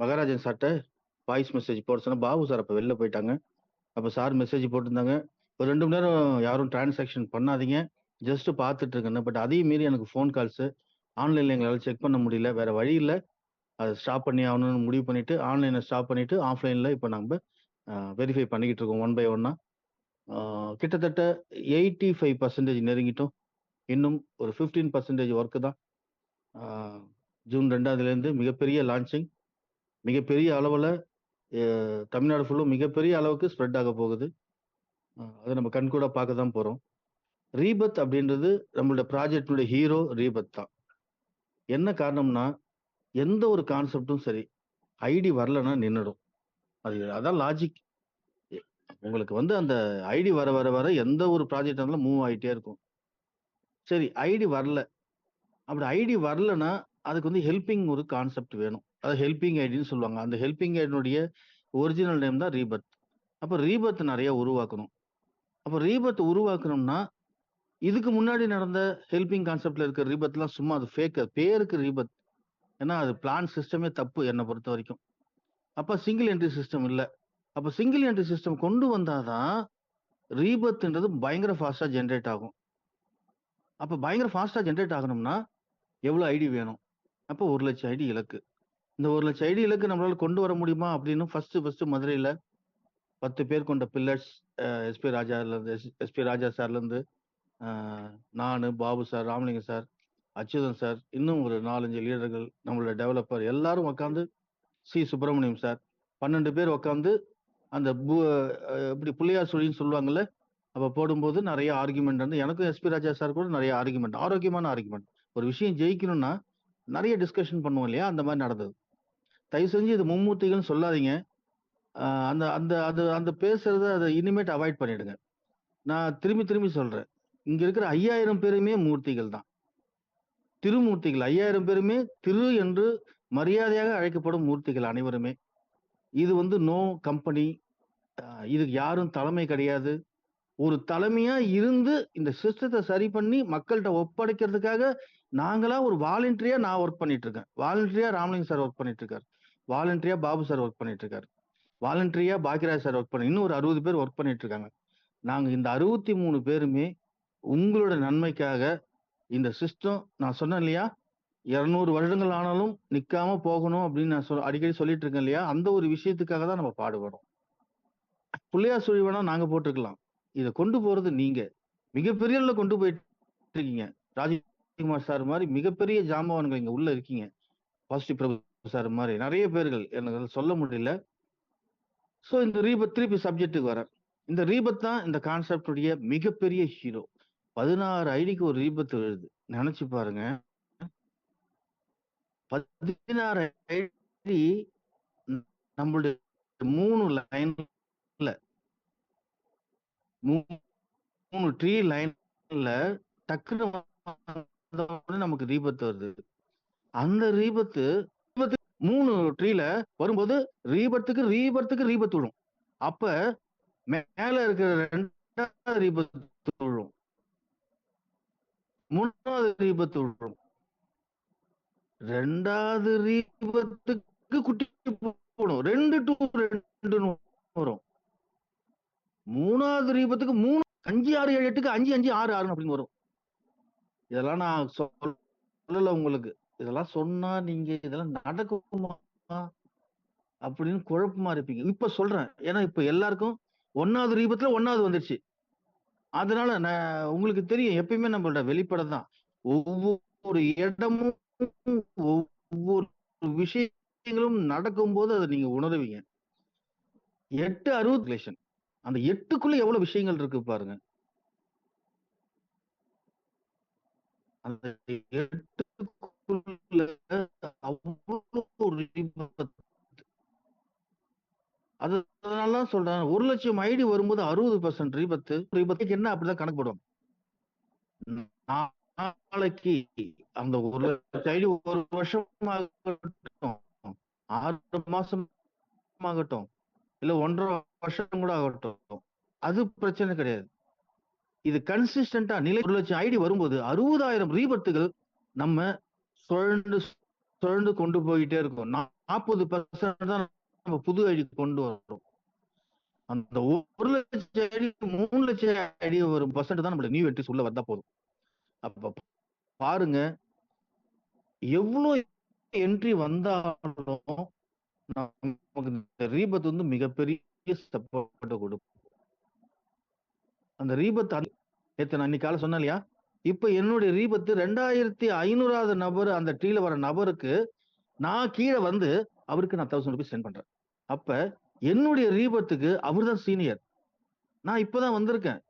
மகாராஜன் சார்ட்ட voice message போட சொன்னா பாபு சார் அப்போ வெளில போயிட்டாங்க. அப்போ சார் மெசேஜ் போட்டிருந்தாங்க. ஒரு ரெண்டு மணி நேரம் யாரும் டிரான்சாக்ஷன் பண்ணாதீங்க. ஜஸ்ட் பார்த்துட்டு இருக்கேன் பட் அதையும் மீறி எனக்கு ஃபோன் கால்ஸு ஆன்லைனில் எங்களால் செக் பண்ண முடியல. வேற வழி இல்லை அதை ஸ்டாப் பண்ணி ஆகணும்னு முடிவு பண்ணிட்டு, ஆன்லைனில் ஸ்டாப் பண்ணிட்டு, ஆஃப்லைனில் இப்போ நம்ப வெரிஃபை பண்ணிக்கிட்டு இருக்கோம் ஒன் பை ஒன்னா. ஆ கிட்டத்தட்ட 85% நெருங்கிட்டோம். இன்னும் ஒரு ஃபிஃப்டீன் பர்சன்டேஜ் ஒர்க்கு தான். ஜூன் ரெண்டாவதுலேருந்து மிகப்பெரிய லான்ச்சிங். மிகப்பெரிய அளவில் தமிழ்நாடு ஃபுல்லும் மிகப்பெரிய அளவுக்கு ஸ்ப்ரெட் ஆக போகுது. அதை நம்ம கண்கூட பார்க்க தான் போகிறோம் ரீபத் அப்படின்றது நம்மளோட ப்ராஜெக்டினுடைய ஹீரோ ரீபத் தான். என்ன காரணம்னா, எந்த ஒரு கான்செப்டும் சரி, ஐடி வரலன்னா நின்றுடும் அது அதான் லாஜிக். உங்களுக்கு வந்து அந்த ஐடி வர வர வர எந்த ஒரு ப்ராஜெக்ட் இருந்தாலும் மூவ் ஆகிட்டே இருக்கும். சரி ஐடி வரல. அப்படி ஐடி வரலன்னா, அதுக்கு வந்து ஹெல்பிங் ஒரு கான்செப்ட் வேணும். அது ஹெல்பிங் ஐடின்னு சொல்லுவாங்க. அந்த ஹெல்பிங் ஐடினுடைய ஒரிஜினல் நேம் தான் ரீபத். அப்போ ரீபத் நிறையா உருவாக்கணும். அப்போ ரீபத் உருவாக்கணும்னா, இதுக்கு முன்னாடி நடந்த ஹெல்பிங் கான்செப்ட்ல இருக்கிற ரீபத்லாம் சும்மா அது ஃபேக். பேருக்கு ரீபத். ஏன்னா அது பிளான் சிஸ்டமே தப்பு என்னை பொறுத்த வரைக்கும் அப்போ சிங்கிள் என்ட்ரி சிஸ்டம் இல்லை அப்போ சிங்கிள் என்ட்ரி சிஸ்டம் கொண்டு வந்தால் தான், ரீபத்ன்றது பயங்கர ஃபாஸ்ட்டாக ஜென்ரேட் ஆகும். அப்போ பயங்கர ஃபாஸ்ட்டாக ஜென்ரேட் ஆகணும்னா, எவ்வளோ ஐடி வேணும்? அப்போ ஒரு லட்சம் ஐடி இலக்கு. இந்த 1,00,000 ஐடி இலக்கு நம்மளால கொண்டு வர முடியுமா? அப்படின்னு ஃபர்ஸ்ட் ஃபர்ஸ்ட் மதுரையில 10 பேர் கொண்ட பில்லர்ஸ் எஸ்.பி. ராஜாலருந்து எஸ் எஸ்.பி. ராஜா சார்ல இருந்து நான் Babu sir, Ramalingam sir, Achuthan sir, இன்னும் ஒரு 4, 5 லீடர்கள், நம்மளோட டெவலப்பர் எல்லாரும் உட்காந்து சி. சுப்பிரமணியம் சார் 12 பேர் உட்காந்து அந்த பு இப்படி புள்ளையார் சுழின்னு சொல்லுவாங்கல்ல, அப்போ போடும்போது நிறைய ஆர்குமெண்ட் வந்து எனக்கும் எஸ்.பி. ராஜா சார் கூட நிறைய ஆர்குமெண்ட் ஆரோக்கியமான ஆர்குமெண்ட் ஒரு விஷயம் ஜெயிக்கணும்னா, நிறைய டிஸ்கஷன் பண்ணுவோம் இல்லையா? அந்த மாதிரி நடந்தது. தயவு செஞ்சு இது மும்மூர்த்திகள்னு சொல்லாதீங்க. அந்த அந்த அது அந்த பேசுறத அதை இனிமேட் அவாய்ட் பண்ணிடுங்க. நான் திரும்பி திரும்பி சொல்றேன். இங்க இருக்கிற 5000 பேருமே மூர்த்திகள் தான். திருமூர்த்திகள் 5000 பேருமே திரு என்று மரியாதையாக அழைக்கப்படும் மூர்த்திகள் அனைவருமே. இது வந்து நோ கம்பெனி. இதுக்கு யாரும் தலைமை கிடையாது. ஒரு தலைமையா இருந்து இந்த சிஸ்டத்தை சரி பண்ணி மக்கள்கிட்ட ஒப்படைக்கிறதுக்காக நாங்களா ஒரு வாலண்டரியா நான் ஒர்க் பண்ணிட்டு இருக்கேன். வாலண்டரியா ராமலிங்கம் சார் ஒர்க் பண்ணிட்டு இருக்காரு. வாலண்டரியா பாபு சார் ஒர்க் பண்ணிட்டு இருக்காரு. வாலண்டரியா பாக்கியராஜ் சார் ஒர்க் பண்ணி இன்னும் ஒரு 60 பேர் ஒர்க் பண்ணிட்டு இருக்காங்க. நாங்க இந்த 63 பேருமே உங்களோட நன்மைக்காக இந்த சிஸ்டம் நான் சொன்னேன் இல்லையா? 200 வருடங்கள் ஆனாலும் நிக்காம போகணும் அப்படின்னு நான் சொ அடிக்கடி சொல்லிட்டு இருக்கேன் இல்லையா? அந்த ஒரு விஷயத்துக்காக தான் நம்ம பாடுபடும் பிள்ளையா சொல்லி வேணா நாங்க போட்டிருக்கலாம் இதை கொண்டு போறது நீங்க. மிகப்பெரிய கொண்டு போயிட்டு இருக்கீங்க. ராஜகுமார் சார் மாதிரி மிகப்பெரிய ஜாம்பவான்கள் இங்க உள்ள இருக்கீங்க. பாசிட்டிவ் பிரபு சார் மாதிரி நிறைய பேர்கள். என்னால சொல்ல முடியல. ஸோ இந்த ரீபத் திருப்பி சப்ஜெக்ட்க்கு வரேன். இந்த ரீபத் தான் இந்த கான்செப்டுடைய மிகப்பெரிய ஹீரோ. 16 ஐடிக்கு ஒரு ரீபத் வருது நினைச்சு பாருங்க. 16 ஐடி நம்மளுடைய மூணு லைன்ல மூணு ட்ரீ லைன்ல டக்குனு நமக்கு ரீபத் வருது. அந்த ரீபத்து மூணு ட்ரீல வரும்போது ரீபத்துக்கு ரீபத்துக்கு ரீபத் விழும். அப்ப மேல இருக்கிற 2வது ரீபத் விழும். மூணாவது ரீபத்து விழும். ரெண்டாவது ரீபத்துக்கு குட்டி போடும். ரெண்டு டூ ரெண்டு வரும். மூணாவது ரீபத்துக்கு 3 5, 6, 7, 8க்கு 5, 5, 6, 6 அப்படின்னு வரும். இதெல்லாம் நான் சொல்லல உங்களுக்கு. இதெல்லாம் சொன்னா நீங்க இதெல்லாம் நடக்குமா? அப்படின்னு குழப்பமா இருப்பீங்க. இப்ப சொல்றேன். ஏன்னா இப்ப எல்லாருக்கும் ஒன்னாவது ரீபத்துல ஒன்னாவது வந்துருச்சு. அதனால நான் உங்களுக்கு தெரியும் எப்பயுமே நம்மளோட வெளிப்படை தான். ஒவ்வொரு இடமும் ஒவ்வொரு விஷயங்களும் நடக்கும்போது அதை நீங்க உணருவீங்க. 8 60 ரிலேஷன். அந்த எட்டுக்குள்ள எவ்வளவு விஷயங்கள் இருக்கு பாருங்க. அந்த எட்டு அதனால சொல்றேன் ஒரு லட்சம் ஐடி வரும்போது 60% ரீபத்து. ரீபத்துக்கு என்ன அப்படிதான் கணக்கு போடுவாங்க. நாளைக்கு அந்த ஒரு லட்சம் ஐடி ஒரு வருஷம் ஆகட்டும். ஆறு மாசம் ஆகட்டும். இல்ல 1 1/2 வருஷம் கூட ஆகட்டும். அது பிரச்சனை கிடையாது. இது கன்சிஸ்டண்டா நிலை ஒரு லட்சம் ஐடி வரும்போது 60,000 ரீபத்துகள் நம்ம சுழண்டு சுழண்டு கொண்டு போயிட்டே இருக்கும். நாற்பது பர்சன்ட் தான் நம்ம புது ஐடி கொண்டு வரோம் அந்த ஒரு லட்சம் ஐடி மூணு லட்சம் ஐடி ஒரு பர்சன்ட் தான் நம்மளுக்கு நியூ என்ட்ரிஸ் உள்ள வந்தா போதும். அப்ப பாருங்க எவ்வளவு என்ட்ரி வந்தாலும் நமக்கு இந்த ரீபத் வந்து மிகப்பெரிய சப்போர்ட் கொடுக்கும். அந்த ரீபத் நேற்று நான் இன்னைக்கு காலை சொன்னேன் இல்லையா? இப்ப என்னுடைய ரீபத்து ரெண்டாயிரத்தி ஐநூறாவது நபர் அந்த டீல வர நபருக்கு நான் கீழே வந்து அவருக்கு நான் தௌசண்ட் ருபீஸ் சென்ட் பண்றேன். அப்ப என்னுடைய ரீபத்துக்கு அவர் தான் சீனியர் நான் இப்பதான் வந்திருக்கேன்.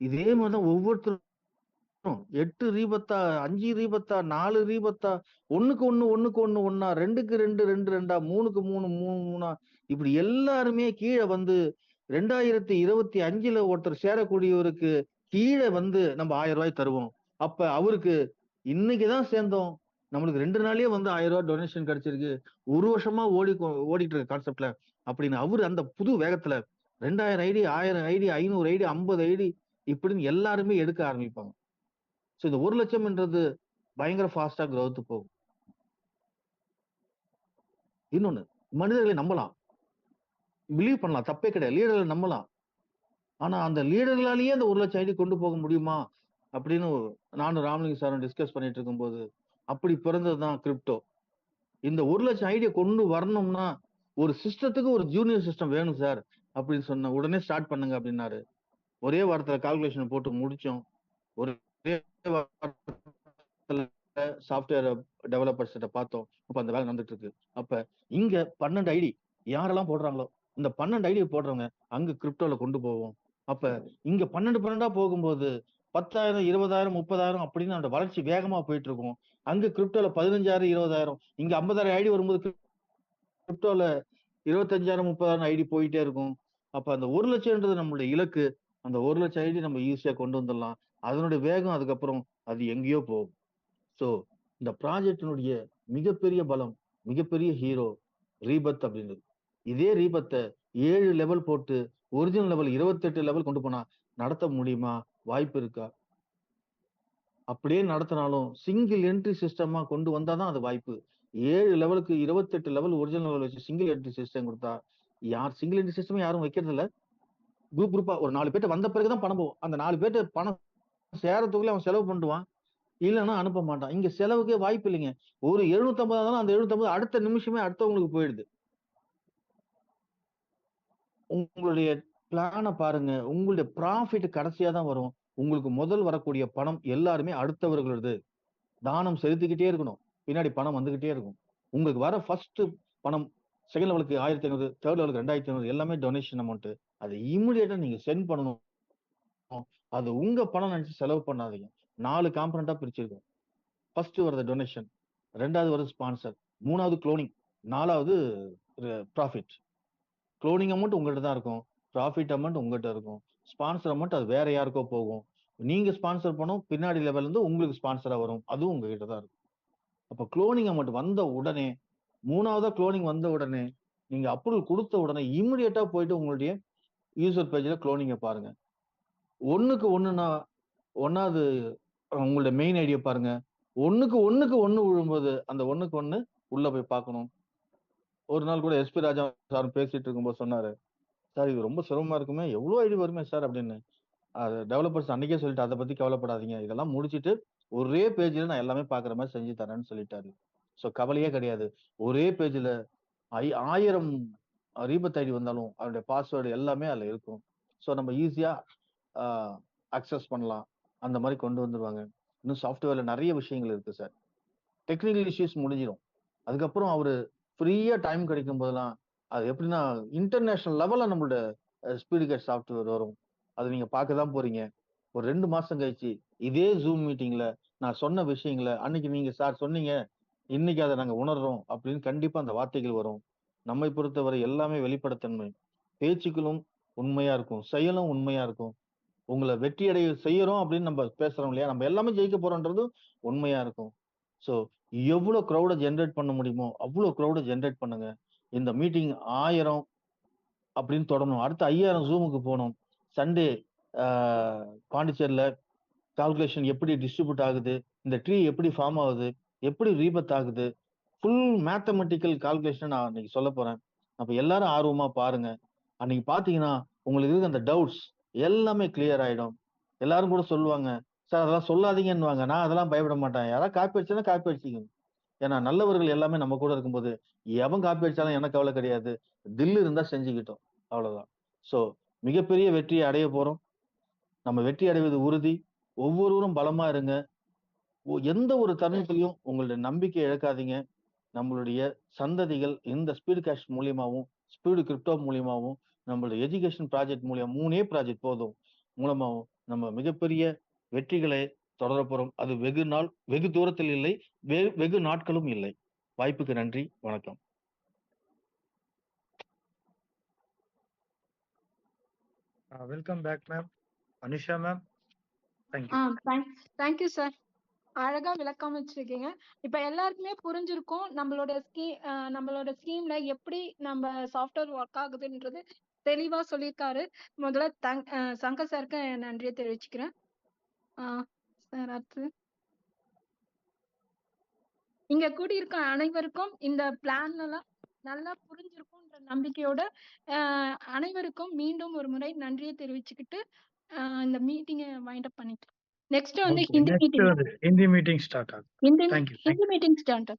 இதே மாதிரிதான் ஒவ்வொருத்தரும் எட்டு ரீபத்தா அஞ்சு ரீபத்தா நாலு ரீபத்தா ஒண்ணுக்கு ஒண்ணு ஒண்ணுக்கு ஒண்ணு ஒன்னா ரெண்டுக்கு ரெண்டு ரெண்டு ரெண்டா மூணுக்கு மூணு மூணு மூணா இப்படி எல்லாருமே கீழே வந்து ரெண்டாயிரத்தி இருபத்தி அஞ்சுல ஒருத்தர் சேரக்கூடியவருக்கு கீழே வந்து நம்ம ஆயிரம் ரூபாய் தருவோம். அப்ப அவருக்கு இன்னைக்குதான் சேர்ந்தோம். நம்மளுக்கு ரெண்டு நாளே வந்து ஆயிரம் ரூபாய் டொனேஷன் கிடைச்சிருக்கு. ஒரு வருஷமா ஓடி ஓடிட்டு இருக்க கான்செப்ட்ல அப்படின்னு அவரு அந்த புது வேகத்துல ரெண்டாயிரம் ஐடி ஆயிரம் ஐடி ஐநூறு ஐடி ஐம்பது ஐடி இப்படின்னு எல்லாருமே எடுக்க ஆரம்பிப்பாங்க. ஸோ இந்த ஒரு லட்சம்ன்றது பயங்கர ஃபாஸ்டா growth போகும். இன்னொன்னு மனிதர்களை நம்பலாம். பிலீவ் பண்ணலாம். தப்பே கிடையாது. லீடர்களை நம்பலாம். ஆனா அந்த லீடர்களாலேயே அந்த ஒரு லட்சம் ஐடி கொண்டு போக முடியுமா? அப்படின்னு நானும் ராமலிங்க சாரும் டிஸ்கஸ் பண்ணிட்டு இருக்கும்போது அப்படி பிறந்தது தான் கிரிப்டோ இந்த ஒரு லட்சம் ஐடியை கொண்டு வரணும்னா ஒரு சிஸ்டத்துக்கு ஒரு ஜூனியர் சிஸ்டம் வேணும் சார் அப்படின்னு சொன்ன உடனே ஸ்டார்ட் பண்ணுங்க அப்படின்னாரு. ஒரே வாரத்துல கால்குலேஷன் போட்டு முடிச்சோம். ஒரே வாரத்துல சாஃப்ட்வேர் டெவலப்பர்ஸ் கிட்ட பார்த்தோம். அப்ப அந்த வேலை நடந்துட்டு இருக்கு. அப்ப இங்க பன்னெண்டு ஐடி யாரெல்லாம் போடுறாங்களோ இந்த பன்னெண்டு ஐடியை போடுறவங்க அங்க கிரிப்டோல கொண்டு போவோம். அப்ப இங்க பன்னெண்டு பன்னெண்டா போகும்போது பத்தாயிரம் இருபதாயிரம் முப்பதாயிரம் அப்படின்னு அந்த வளர்ச்சி வேகமா போயிட்டு இருக்கும் அங்க கிரிப்டோல பதினஞ்சாயிரம் இருபதாயிரம் இங்க ஐம்பதாயிரம் ஐடி வரும்போது கிரிப்டோல இருபத்தஞ்சாயிரம் முப்பதாயிரம் ஐடி போயிட்டே இருக்கும். அப்ப அந்த ஒரு லட்சம்ன்றது நம்மளுடைய இலக்கு. அந்த ஒரு லட்சம் ஐடி நம்ம ஈஸியா கொண்டு வந்துடலாம். அதனுடைய வேகம் அதுக்கப்புறம் அது எங்கேயோ போகும். ஸோ இந்த ப்ராஜெக்டினுடைய மிகப்பெரிய பலம் மிகப்பெரிய ஹீரோ ரீபத் அப்படின்றது. இதே ரீபத்தை ஏழு லெவல் போட்டு ஒரிஜினல் லெவல் இருபத்தெட்டு லெவல் கொண்டு போனா நடத்த முடியுமா? வாய்ப்பு இருக்கா? அப்படியே நடத்தினாலும் சிங்கிள் என்ட்ரி சிஸ்டமா கொண்டு வந்தாதான் அது வாய்ப்பு. ஏழு லெவலுக்கு இருபத்தெட்டு லெவல் ஒரிஜினல் லெவல் வச்சு சிங்கிள் என்ட்ரி சிஸ்டம் கொடுத்தா யார் சிங்கிள் என்ட்ரி சிஸ்டம் யாரும் வைக்கிறது இல்ல. குரூப் குரூப்பா ஒரு நாலு பேர்ட்ட வந்த பிறகுதான் பணம் போகும். அந்த நாலு பேர்ட்ட பணம் சேரத்துக்குள்ள அவன் செலவு பண்ணுவான். இல்லைன்னா அனுப்ப மாட்டான். இங்க செலவுக்கே வாய்ப்பு இல்லைங்க. ஒரு எழுநூத்தி ஐம்பது அந்த எழுநூத்தி ஐம்பது அடுத்த நிமிஷமே அடுத்தவங்களுக்கு போயிடுது. உங்களுடைய பிளானை பாருங்க. உங்களுடைய ப்ராஃபிட் கடைசியா தான் வரும். உங்களுக்கு முதல் வரக்கூடிய பணம் எல்லாருமே அடுத்தவர்களது. தானம் செலுத்திக்கிட்டே இருக்கணும். பின்னாடி பணம் வந்துகிட்டே இருக்கும். உங்களுக்கு வர ஃபர்ஸ்ட் பணம் செகண்ட் லெவலுக்கு ஆயிரத்தி ஐநூறு தேர்ட் லெவலுக்கு ரெண்டாயிரத்தி ஐநூறு எல்லாமே டொனேஷன் அமௌண்ட் அதை இமிடியேட்டா நீங்க சென்ட் பண்ணணும். அது உங்க பணம் நினைச்சு செலவு பண்ணாதீங்க. நாலு காம்பனண்டா பிரிச்சிருக்கோம். ஃபர்ஸ்ட் வரது டொனேஷன் ரெண்டாவது வருது ஸ்பான்சர் மூணாவது குளோனிங் நாலாவது ப்ராஃபிட் க்ளோனிங் அமௌண்ட் உங்கள்கிட்ட தான் இருக்கும். ப்ராஃபிட் அமௌண்ட் உங்கள்கிட்ட இருக்கும். ஸ்பான்சர் அமௌண்ட் அது வேற யாருக்கோ போகும். நீங்க ஸ்பான்சர் பண்ணும் பின்னாடி லெவல் இருந்து உங்களுக்கு ஸ்பான்சரா வரும். அதுவும் உங்ககிட்ட தான் இருக்கும். அப்ப க்ளோனிங் அமௌண்ட் வந்த உடனே மூணாவதா க்ளோனிங் வந்த உடனே நீங்க அப்ரூவல் கொடுத்த உடனே இம்மிடியட்டா போயிட்டு உங்களுடைய யூசர் பேஜ்ல க்ளோனிங்க பாருங்க. ஒண்ணுக்கு ஒண்ணுனா ஒன்னாவது உங்களுடைய மெயின் ஐடியா பாருங்க. ஒண்ணுக்கு ஒண்ணுக்கு ஒண்ணு விழும்போது அந்த ஒண்ணுக்கு ஒண்ணு உள்ள போய் பார்க்கணும். ஒரு நாள் கூட எஸ்பி ராஜா சார் பேசிட்டு இருக்கும்போது சொன்னாரு சார் இது ரொம்ப சிரமமா இருக்குமே எவ்வளோ ஐடி வருமே சார் அப்படின்னு. அது டெவலப்பர்ஸ் அன்னைக்கே சொல்லிட்டு அதை பத்தி கவலைப்படாதீங்க. இதெல்லாம் முடிச்சிட்டு ஒரே பேஜ்ல நான் எல்லாமே பாக்குற மாதிரி செஞ்சு தரேன்னு சொல்லிட்டாரு. ஸோ கவலையே கிடையாது. ஒரே பேஜ்ல ஐ ஆயிரம் ரீபத் ஐடி வந்தாலும் அதனுடைய பாஸ்வேர்டு எல்லாமே அதில் இருக்கும். ஸோ நம்ம ஈஸியாக அக்சஸ் பண்ணலாம். அந்த மாதிரி கொண்டு வந்துருவாங்க. இன்னும் சாஃப்ட்வேர்ல நிறைய விஷயங்கள் இருக்கு சார் டெக்னிக்கல் இஷ்யூஸ் முடிஞ்சிடும் அதுக்கப்புறம் அவர் ஃப்ரீயா டைம் கிடைக்கும் போதெல்லாம் அது எப்படின்னா இன்டர்நேஷனல் லெவல்ல நம்மளோட ஸ்பீடு கேட் சாஃப்ட்வேர் வரும். அது நீங்க பார்க்க தான் போறீங்க. ஒரு ரெண்டு மாசம் கழிச்சு இதே ஜூம் மீட்டிங்ல நான் சொன்ன விஷயங்களை அன்னைக்கு நீங்க சார் சொன்னீங்க இன்னைக்கு அதை நாங்க உணர்றோம் அப்படின்னு கண்டிப்பா அந்த வார்த்தைகள் வரும். நம்மை பொறுத்தவரை எல்லாமே வெளிப்படத்தன்மை. பேச்சுக்களும் உண்மையா இருக்கும். செயலும் உண்மையா இருக்கும். உங்களை வெற்றி அடைய செய்யறோம் அப்படின்னு நம்ம பேசுறோம் இல்லையா? நம்ம எல்லாமே ஜெயிக்க போறோன்றதும் உண்மையா இருக்கும். ஸோ எவ்வளோ க்ரௌடை ஜென்ரேட் பண்ண முடியுமோ அவ்வளோ க்ரௌடை ஜென்ரேட் பண்ணுங்க இந்த மீட்டிங் ஆயிரம் அப்படின்னு தொடரணும் அடுத்து ஐயாயிரம் ஜூமுக்கு போகணும் சண்டே பாண்டிச்சேரியில் கால்குலேஷன் எப்படி டிஸ்ட்ரிபியூட் ஆகுது இந்த ட்ரீ எப்படி ஃபார்ம் ஆகுது எப்படி ரீபத் ஆகுது ஃபுல் மேத்தமெட்டிக்கல் கால்குலேஷன் நான் அன்னைக்கு சொல்ல போறேன். அப்போ எல்லாரும் ஆர்வமா பாருங்க. அன்னைக்கு பார்த்தீங்கன்னா, உங்களுக்கு இருக்க அந்த டவுட்ஸ் எல்லாமே கிளியர் ஆயிடும். எல்லாரும் கூட சொல்லுவாங்க, "சார் அதெல்லாம் சொல்லாதீங்கன்னுவாங்க." நான் அதெல்லாம் பயப்பட மாட்டேன். யாராவது காப்பி அடிச்சுன்னா காப்பி அடிச்சுக்கங்க. ஏன்னா நல்லவர்கள் எல்லாமே நம்ம கூட இருக்கும்போது, எவன் காப்பி அடிச்சாலும் எனக்கு கவலை கிடையாது. தில் இருந்தா செஞ்சுக்கிட்டோம் அவ்வளவுதான். ஸோ மிகப்பெரிய வெற்றியை அடைய போறோம். நம்ம வெற்றி அடைவது உறுதி. ஒவ்வொருவரும் பலமா இருங்க. ஒ எந்த ஒரு தருணத்திலையும் உங்களுடைய நம்பிக்கை இழக்காதீங்க. நம்மளுடைய சந்ததிகள் இந்த ஸ்பீடு கேஷ் மூலியமாகவும் ஸ்பீடு கிரிப்டோ மூலியமாகவும் நம்மளுடைய எஜுகேஷன் ப்ராஜெக்ட் மூலியம் மூணே ப்ராஜெக்ட் போதும். மூலமாகவும் நம்ம மிகப்பெரிய வெற்றிகளை தொடரப் போறோம். அது வெகு நாள் வெகு தூரத்தில் இல்லை. வெகு நாட்களும் இல்லை. வாய்ப்புக்கு நன்றி. வணக்கம். Welcome back, ma'am. Anisha, ma'am. Thank you. ஆ தேங்க்ஸ் தேங்க் யூ சார். அழகா விளக்கம் வச்சிருக்கீங்க. இப்ப எல்லாருக்குமே புரிஞ்சிருக்கும். நம்மளோட ஸ்கீ அ நம்மளோட ஸ்கீம்ல எப்படி நம்ம சாஃப்ட்வேர் ஒர்க் ஆகுதுன்றது தெளிவா சொல்லியிருக்காரு. முதல்ல தேங்க் அ சங்கர் சாருக்கு நன்றிய தெரிவிச்சுக்கிறேன். ஆ சார் அடுத்து. இங்க கூடியிருக்க அனைவருக்கும் இந்த பிளான்லலாம் நல்லா புரிஞ்சிருக்கும்ன்ற நம்பிக்கையோட, அ அனைவருக்கும் மீண்டும் ஒரு முறை நன்றிய தெரிவிச்சுக்கிட்டு, அ இந்த மீட்டிங்க வைண்ட் அப் பண்ணிக்கலாம். நெக்ஸ்ட் வந்து Hindi meeting. Hindi meeting start ஆகுது. Hindi Hindi meeting start